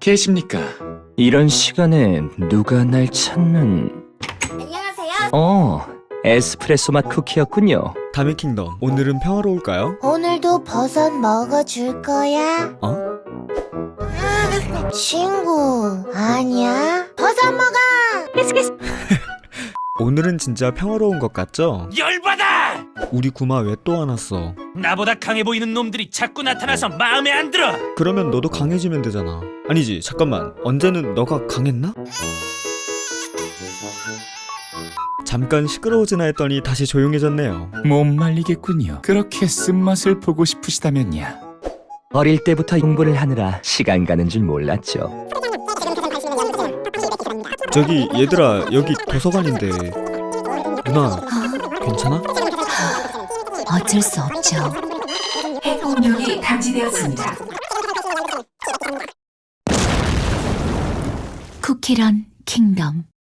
계십니까? 이런 시간에 누가 날 찾는... 안녕하세요. 어, 에스프레소 맛 쿠키였군요. 다미킹덤 오늘은 평화로울까요? 오늘도 버섯 먹어줄 거야? 어? 친구, 아니야? 버섯 먹어! 오늘은 진짜 평화로운 것 같죠? 열받아! 우리 구마 왜 또 안 왔어? 나보다 강해 보이는 놈들이 자꾸 나타나서 마음에 안 들어. 그러면 너도 강해지면 되잖아 아니지 잠깐만 언제는 너가 강했나? 잠깐 시끄러워지나 했더니 다시 조용해졌네요 못 말리겠군요. 그렇게 쓴맛을 보고 싶으시다면야. 어릴 때부터 공부를 하느라 시간 가는 줄 몰랐죠. 저기 얘들아 여기 도서관인데 누나 괜찮아? 어쩔 수 없죠. 핵폭력이 감지되었습니다. 쿠키런 킹덤.